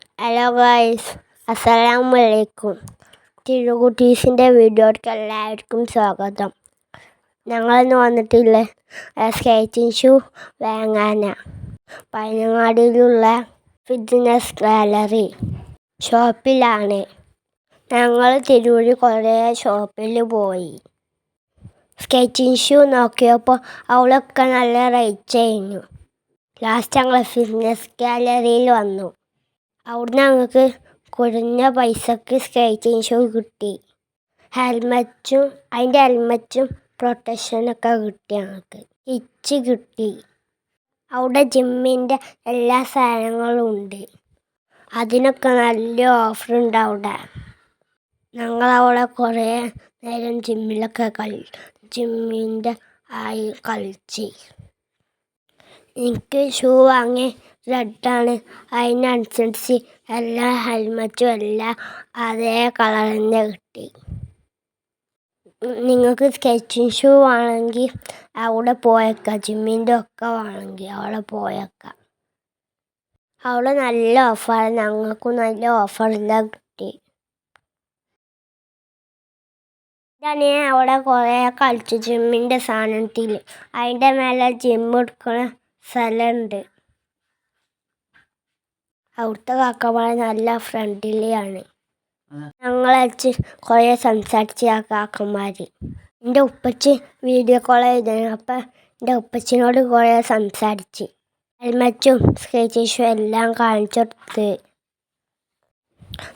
Hello guys അസ്സലാമു അലൈക്കും തിരുകുട്ടീസിന്റെ വീഡിയോയ്ക്ക് എല്ലാവർക്കും സ്വാഗതം. ഞങ്ങളിന്ന് വന്നിട്ടില്ലേ സ്കേറ്റിംഗ് ഷൂ വാങ്ങാന. പയ്യങ്ങാടിയിലുള്ള ഫിറ്റ്നസ് ഗാലറി ഷോപ്പിലാണ് ഞങ്ങൾ തിരൂര് കുറേ ഷോപ്പിൽ പോയി. സ്കേറ്റിംഗ് ഷൂ നോക്കിയപ്പോൾ അവളൊക്കെ നല്ല റേറ്റ് ചെയ്യുന്നു ലാസ്റ്റ് ഞങ്ങൾ ഫിറ്റ്നസ് ഗാലറിയിൽ വന്നു. അവിടുന്ന് ഞങ്ങൾക്ക് കുറഞ്ഞ പൈസക്ക് സ്കേറ്റിംഗ് ഷൂ കിട്ടി. ഹെൽമറ്റും അതിന്റെ ഹെൽമറ്റും പ്രൊട്ടക്ഷനൊക്കെ കിട്ടി ഞങ്ങൾക്ക് ഇച്ച് കിട്ടി. അവിടെ ജിമ്മിന്റെ എല്ലാ സാധനങ്ങളും ഉണ്ട്. അതിനൊക്കെ നല്ല ഓഫർ ഉണ്ട് അവിടെ. ഞങ്ങളവിടെ കുറേ നേരം ജിമ്മിലൊക്കെ കളി ജിമ്മിന്റെ ആയി കളിച്ച്. എനിക്ക് ഷൂ വാങ്ങി റെഡാണ് അതിനനുസരിച്ച് എല്ലാ ഹെൽമറ്റും എല്ലാം അതേ കളർ തന്നെ കിട്ടി. നിങ്ങൾക്ക് സ്കെച്ചിങ് ഷൂ വേണമെങ്കിൽ അവിടെ പോയേക്കാം. ജിമ്മിന്റെ ഒക്കെ വേണമെങ്കിൽ അവിടെ പോയേക്കാം. അവിടെ നല്ല ഓഫറാണ് ഞങ്ങൾക്കും നല്ല ഓഫറെല്ലാം കിട്ടി. ഞാൻ അവിടെ കുറേ കളിച്ചു ജിമ്മിന്റെ സാധനത്തിൽ അതിന്റെ മേലെ ജിമ്മ് സ്ഥലമുണ്ട് അവിടുത്തെ കാക്കമാർ നല്ല ഫ്രണ്ട്ലിയാണ് ഞങ്ങളെ കുറേ സംസാരിച്ച് ആ കാക്കന്മാർ എന്റെ ഉപ്പച്ചി വീഡിയോ കോൾ ചെയ്തിരുന്നു അപ്പം എന്റെ ഉപ്പച്ചിനോട് കുറേ സംസാരിച്ച്. ഹെൽമറ്റും സ്കേറ്റ് ഷൂ എല്ലാം കാണിച്ചു കൊടുത്ത്.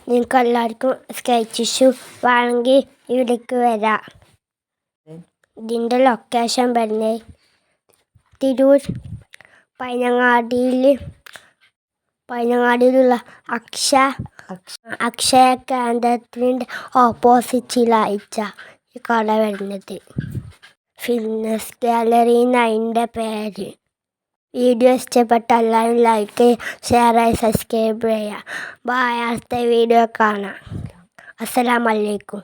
നിങ്ങൾക്ക് എല്ലാവർക്കും സ്കേച്ച് ഇഷ്യൂ വേണമെങ്കിൽ ഇവിടേക്ക് വരാം. ഇതിന്റെ ലൊക്കേഷൻ പറഞ്ഞേ തിരൂർ പൈനങ്ങാടിയിൽ പൈനങ്ങാടിയിലുള്ള അക്ഷ അക്ഷയ കേന്ദ്രത്തിന്റെ ഓപ്പോസിറ്റിലായിച്ച ഈ കട വരുന്നത്. ഫിറ്റ്നസ് ഗാലറി എന്നതിന്റെ പേര്. വീഡിയോ ഇഷ്ടപ്പെട്ട എല്ലാവരും ലൈക്ക് ഷെയർ സബ്സ്ക്രൈബ് ചെയ്യുക. ബായ് അടുത്ത വീഡിയോ കാണാം. അസ്സലാമലൈക്കും